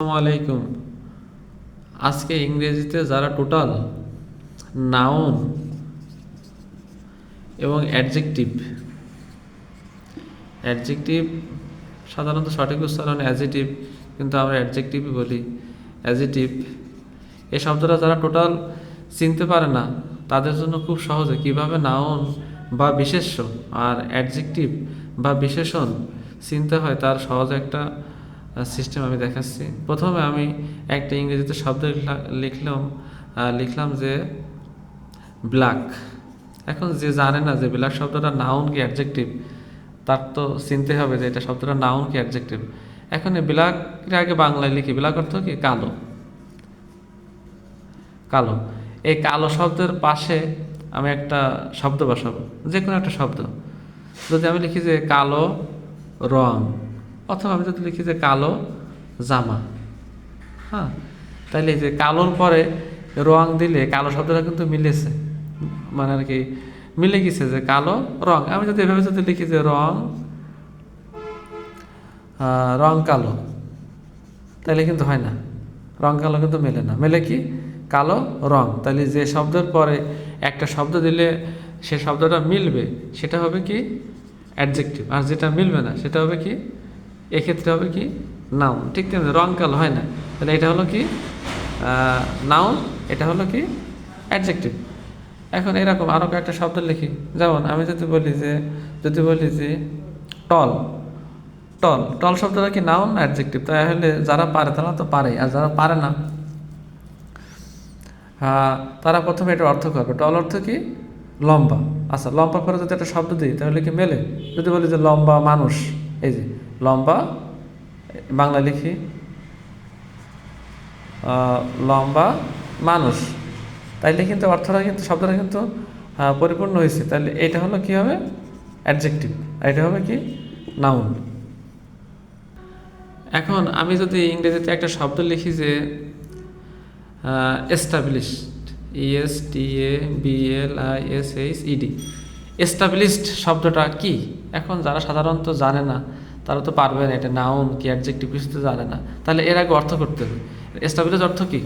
আলাইকুম। আজকে ইংরেজিতে যারা টোটাল নাউন এবং অ্যাডজেক্টিভ অ্যাডজেক্টিভ সাধারণত সঠিক উচ্চারণ অ্যাজিটিভ কিন্তু আমরা অ্যাডজেক্টিভই বলি। অ্যাজিটিভ এই শব্দটা যারা টোটাল চিনতে পারে না, তাদের জন্য খুব সহজে। কীভাবে নাউন বা বিশেষ্য আর অ্যাডজেক্টিভ বা বিশেষণ চিনতে হয়, তার সহজ একটা সিস্টেম আমি দেখাচ্ছি। প্রথমে আমি একটা ইংরেজিতে শব্দ লিখলাম লিখলাম যে ব্ল্যাক এখন যে জানে না যে ব্ল্যাক শব্দটা নাউন কি অ্যাডজেক্টিভ তার তো চিনতে হবে যে এটা শব্দটা নাউন কি অ্যাডজেক্টিভ এখন এই ব্ল্যাক আগে বাংলায় লিখি। ব্ল্যাক অর্থ কি? কালো। কালো। এই কালো শব্দের পাশে আমি একটা শব্দ বসাবো। যে কোনো একটা শব্দ। যদি আমি লিখি যে কালো রং অথবা আমি যদি লিখি যে কালো জামা। হ্যাঁ এই যে কালোর পরে রং দিলে কালো শব্দটা কিন্তু মিলেছে। মানে আর কি মিলে গেছে যে কালো রং। আমি যদি এভাবে যদি লিখি যে রং রং কালো তাহলে কিন্তু হয় না। রং কালো কিন্তু মেলে না। মেলে কি? কালো রং। তাহলে যে শব্দের পরে একটা শব্দ দিলে সে শব্দটা মিলবে, সেটা হবে কি? অ্যাডজেক্টিভ আর যেটা মিলবে না, সেটা হবে কি? এক্ষেত্রে হবে কি? নাউন ঠিক তেমনি রং কালো, হয় না? তাহলে এটা হলো কি? নাউন এটা হলো কি? অ্যাডজেক্টিভ এখন এরকম আরও কয়েকটা শব্দ লিখি। যেমন আমি যদি বলি যে, যদি বলি যে টল টল টল শব্দটা কি নাউন অ্যাডজেক্টিভ তাহলে যারা পারে তারা তো পারে, আর যারা পারে না তারা প্রথমে এটা অর্থ করবে। টল অর্থ কি? লম্বা। আচ্ছা লম্বা পরে যদি একটা শব্দ দিই, তাহলে কি মেলে? যদি বলি যে লম্বা মানুষ এই যে, লম্বা, বাংলা লিখি লম্বা, মানুষ। তাইলে কিন্তু অর্থটা কিন্তু, শব্দটা কিন্তু পরিপূর্ণ হয়েছে তাহলে এটা হলো কি হবে? অ্যাডজেক্টিভ আর এটা হবে কি? নাউন এখন আমি যদি ইংরেজিতে একটা শব্দ লিখি যে established E S T A B L I S H E D established শব্দটা কি? এখন যারা সাধারণত জানে না, তারা তো পারবে না, এটা নাউন কি অ্যাডজেক্টিভ কিছু তো জানে না। তাহলে এর আগে অর্থ করতে হবে। এস্টাবলিশ অর্থ কি?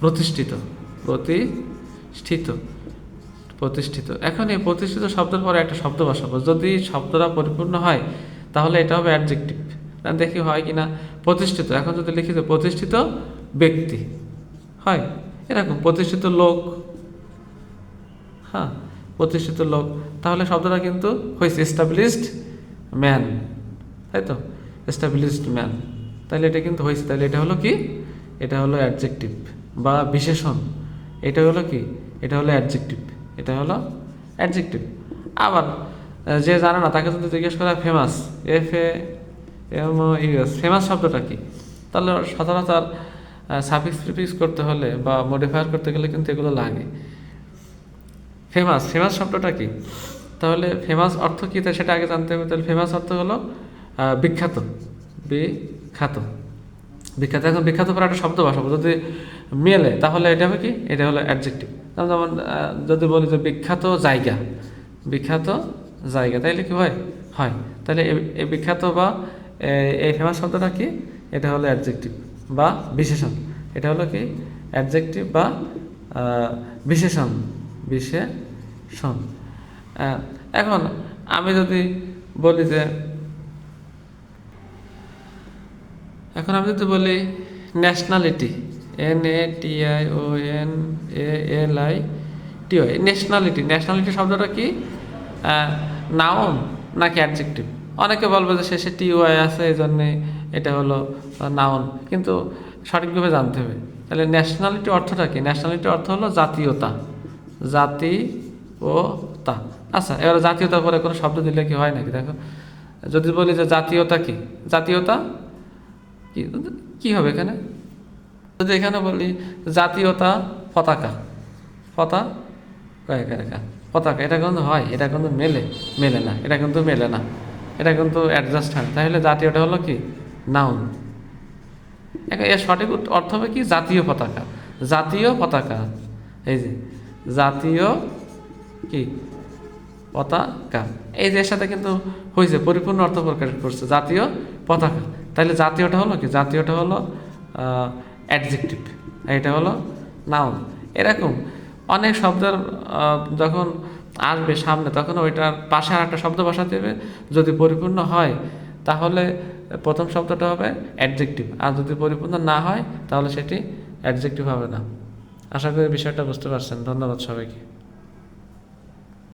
প্রতিষ্ঠিত। প্রতিষ্ঠিত। প্রতিষ্ঠিত। এখন এই প্রতিষ্ঠিত শব্দের পরে একটা শব্দ বসাবো। যদি শব্দটা পরিপূর্ণ হয়, তাহলে এটা হবে অ্যাডজেক্টিভ দেখি হয় কি না প্রতিষ্ঠিত। এখন যদি লিখি যে প্রতিষ্ঠিত ব্যক্তি। হয়? এরকম। প্রতিষ্ঠিত লোক। হ্যাঁ? প্রতিষ্ঠিত লোক, তাহলে শব্দটা কিন্তু হয়েছে এস্টাবলিশড ম্যান তাই তো? এস্টাবলিশড ম্যান তাহলে এটা কিন্তু হয়েছে তাহলে এটা হলো কি? এটা হলো অ্যাডজেক্টিভ বা বিশেষণ। এটা হলো কি? এটা হলো অ্যাডজেক্টিভ এটা হলো অ্যাডজেক্টিভ আবার যে জানে না, তাকে যদি জিজ্ঞেস করা famous F M U S famous শব্দটা কি? তাহলে সাধারণত সাফিক্স প্রিফিক্স করতে হলে বা মডিফায়ার করতে গেলে কিন্তু এগুলো লাগে। ফেমাস ফেমাস শব্দটা কি? তাহলে ফেমাস অর্থ কী? তা সেটা আগে জানতে হবে। তাহলে ফেমাস অর্থ হলো বিখ্যাত। বিখ্যাত। বিখ্যাত। এখন বিখ্যাত পরে একটা শব্দ বসাবো। যদি মেলে, তাহলে এটা হবে কি? এটা হলো অ্যাডজেক্টিভ যেমন যদি বলি যে বিখ্যাত জায়গা বিখ্যাত জায়গা, তাইলে কি হয়? হয়। তাহলে এই- বিখ্যাত বা এই ফেমাস শব্দটা কি? এটা হলো অ্যাডজেক্টিভ বা বিশেষণ। এটা হলো কি? অ্যাডজেক্টিভ বা বিশেষণ। বিশেষণ আহ, এখন আমি যদি বলি যে এখন আমি যদি বলি nationality N A T I O N A L I T Y nationality nationality শব্দটা কি? নাউন নাকি অ্যাডজেক্টিভ অনেকে বলবে যে শেষে টি ওয়াই আছে এই জন্যে এটা হলো নাউন কিন্তু সঠিকভাবে জানতে হবে। তাহলে ন্যাশনালিটি অর্থটা কি? ন্যাশনালিটি অর্থ হলো জাতীয়তা। জাতি ও, তা। আচ্ছা এবার জাতীয়তার পরে কোনো শব্দ দিলে কি হয় নাকি? দেখো, যদি বলি যে জাতীয়তা কি? জাতীয়তা? কি হবে এখানে? যদি এখানে বলি জাতীয়তা পতাকা। পতাকা রেখা পতাকা, এটা কিন্তু হয়, এটা কিন্তু মেলে মেলে না, এটা কিন্তু মেলে না, এটা কিন্তু অ্যাডজাস্ট হয়। তাহলে জাতীয়টা হলো কি? নাউন এর সঠিক অর্থ হবে কি? জাতীয় পতাকা। জাতীয় পতাকা। এই যে, জাতীয় কি? পতাকা? এই যে সাথে কিন্তু হয়েছে পরিপূর্ণ অর্থ প্রকাশ করছে, জাতীয় পতাকা। তাহলে জাতীয়টা হলো কি? জাতীয়টা হলো অ্যাডজেক্টিভ এটা হলো নাউন এরকম অনেক শব্দের যখন আসবে সামনে, তখন ওইটার পাশে আর একটা শব্দ বসাতে হবে। যদি পরিপূর্ণ হয়, তাহলে প্রথম শব্দটা হবে অ্যাডজেক্টিভ আর যদি পরিপূর্ণ না হয়, তাহলে সেটি অ্যাডজেক্টিভ হবে না। আশা করি বিষয়টা বুঝতে পারছেন। ধন্যবাদ সবাইকে।